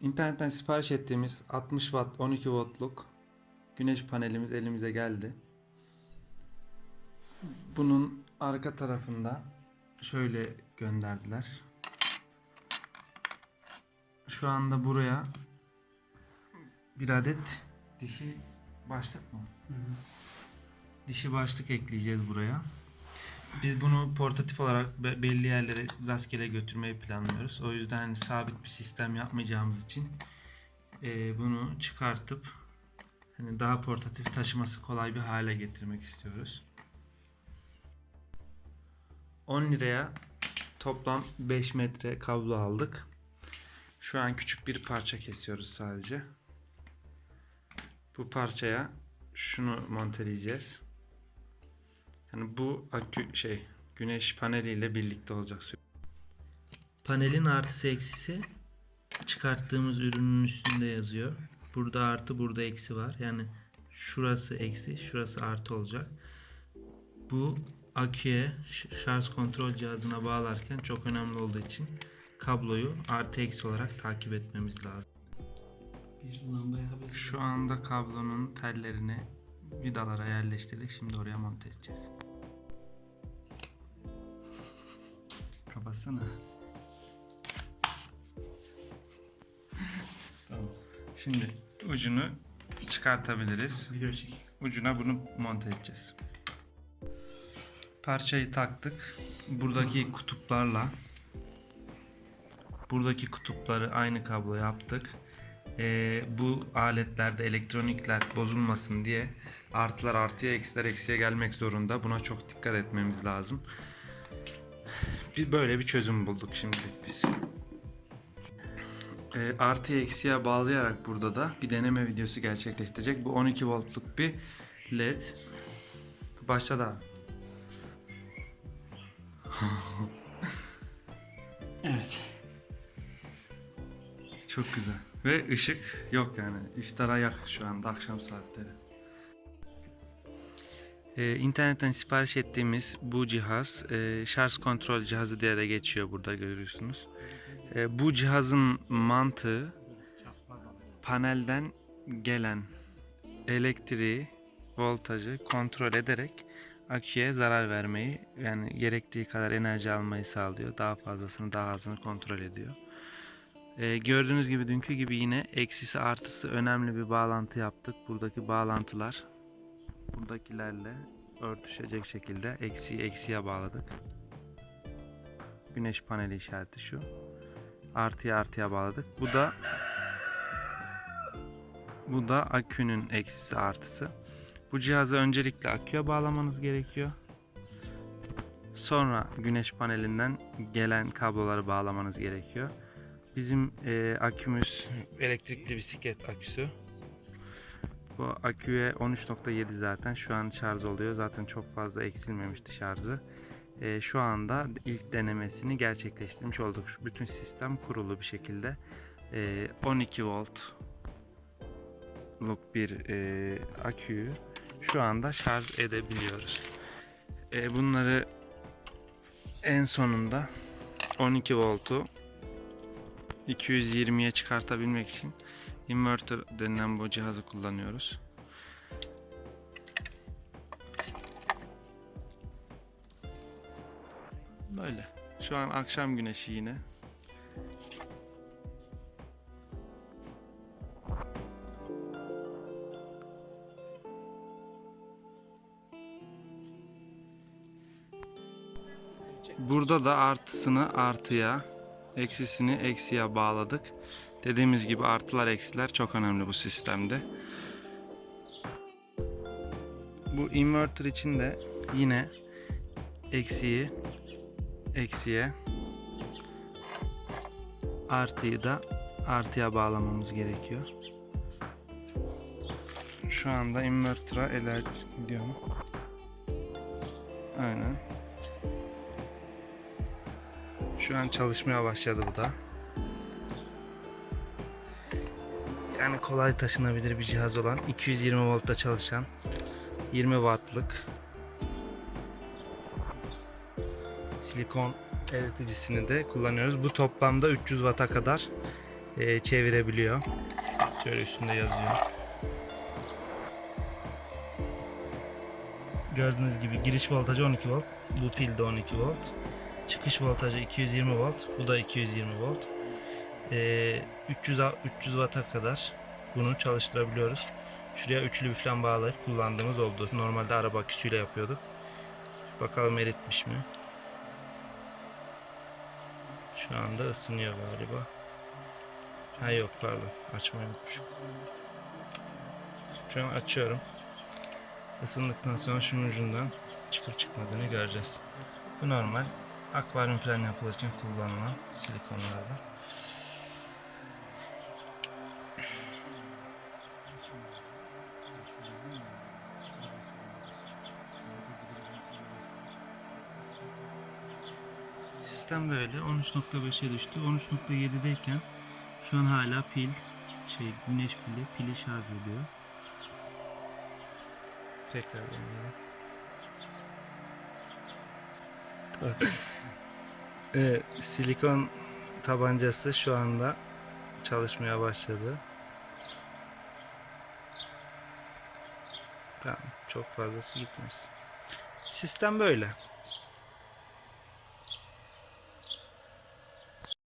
İnternetten sipariş ettiğimiz 60 watt 12 voltluk güneş panelimiz elimize geldi. Bunun arka tarafında şöyle gönderdiler. Şu anda buraya bir adet dişi başlık mı? Dişi başlık ekleyeceğiz buraya. Biz bunu portatif olarak be- belli yerlere rastgele götürmeyi planlıyoruz. O yüzden hani sabit bir sistem yapmayacağımız için eee, bunu çıkartıp hani daha portatif taşıması kolay bir hale getirmek istiyoruz. 10 liraya toplam 5 metre kablo aldık. Şu an küçük bir parça kesiyoruz sadece. Bu parçaya şunu monteleyeceğiz. Yani bu akü şey güneş paneliyle birlikte olacak. Panelin artısı eksisi çıkarttığımız ürünün üstünde yazıyor. Burada artı burada eksi var. Yani şurası eksi şurası artı olacak. Bu aküye şarj kontrol cihazına bağlarken çok önemli olduğu için kabloyu artı eksi olarak takip etmemiz lazım. Bir lambaya haber. Şu anda kablonun tellerini vidalara yerleştirdik. Şimdi oraya monte edeceğiz. Kapatsana. tamam. Şimdi ucunu çıkartabiliriz. Video çek. Ucuna bunu monte edeceğiz. Parçayı taktık. Buradaki kutuplarla buradaki kutupları aynı kablo yaptık. Ee, bu aletlerde elektronikler bozulmasın diye artılar artıya eksiler eksiye gelmek zorunda. Buna çok dikkat etmemiz lazım. Bir böyle bir çözüm bulduk şimdilik biz. Ee, artı eksiye bağlayarak burada da bir deneme videosu gerçekleştirecek. Bu 12 voltluk bir led. Başladı abi. Evet. Çok güzel. Ve ışık yok yani. İftara yakın şu anda akşam saatleri. Ee, internetten sipariş ettiğimiz bu cihaz e, şarj kontrol cihazı diye de geçiyor burada görüyorsunuz. E, bu cihazın mantığı panelden gelen elektriği, voltajı kontrol ederek aküye zarar vermeyi yani gerektiği kadar enerji almayı sağlıyor. Daha fazlasını daha azını kontrol ediyor. Ee, gördüğünüz gibi dünkü gibi yine eksisi artısı önemli bir bağlantı yaptık. Buradaki bağlantılar buradakilerle örtüşecek şekilde eksiyi eksiye bağladık. Güneş paneli işareti şu. Artıya artıya bağladık. Bu da bu da akünün eksisi artısı. Bu cihazı öncelikle aküye bağlamanız gerekiyor. Sonra güneş panelinden gelen kabloları bağlamanız gerekiyor. Bizim e, akümüz elektrikli bisiklet aküsü. Bu aküye 13.7 zaten şu an şarj oluyor. Zaten çok fazla eksilmemişti şarjı. E, şu anda ilk denemesini gerçekleştirmiş olduk. Bütün sistem kurulu bir şekilde. E, 12 voltluk bir e, aküyü şu anda şarj edebiliyoruz. E, bunları en sonunda 12 voltu 220'ye çıkartabilmek için inverter denilen bu cihazı kullanıyoruz. Böyle. Şu an akşam güneşi yine. Burada da artısını artıya, eksisini eksiye bağladık. Dediğimiz gibi artılar eksiler çok önemli bu sistemde. Bu inverter için de yine eksiyi eksiye artıyı da artıya bağlamamız gerekiyor. Şu anda inverter'a ele gidiyor mu? Aynen. Şu an çalışmaya başladı bu da. Yani kolay taşınabilir bir cihaz olan 220 voltta çalışan 20 wattlık silikon eriticisini de kullanıyoruz. Bu toplamda 300 watt'a kadar e, çevirebiliyor. Şöyle üstünde yazıyor. Gördüğünüz gibi giriş voltajı 12 volt. Bu pil de 12 volt. Çıkış voltajı 220 volt. Bu da 220 volt. Ee, 300 a- 300 watt'a kadar bunu çalıştırabiliyoruz. Şuraya üçlü falan bağlayıp kullandığımız oldu. Normalde araba aküsüyle yapıyorduk. Bakalım eritmiş mi? Şu anda ısınıyor galiba. Ha yok pardon. Açmayı unutmuşum. Şu an açıyorum. Isındıktan sonra şunun ucundan çıkıp çıkmadığını göreceğiz. Bu normal akvaryum fren yapılırken kullanılan silikonlardan. Sistem böyle 13.5'e düştü. 13.7'deyken şu an hala pil şey güneş pili pili şarj ediyor. Tekrar deneyelim. Evet, silikon tabancası şu anda çalışmaya başladı. Tamam, çok fazlası gitmez. Sistem böyle.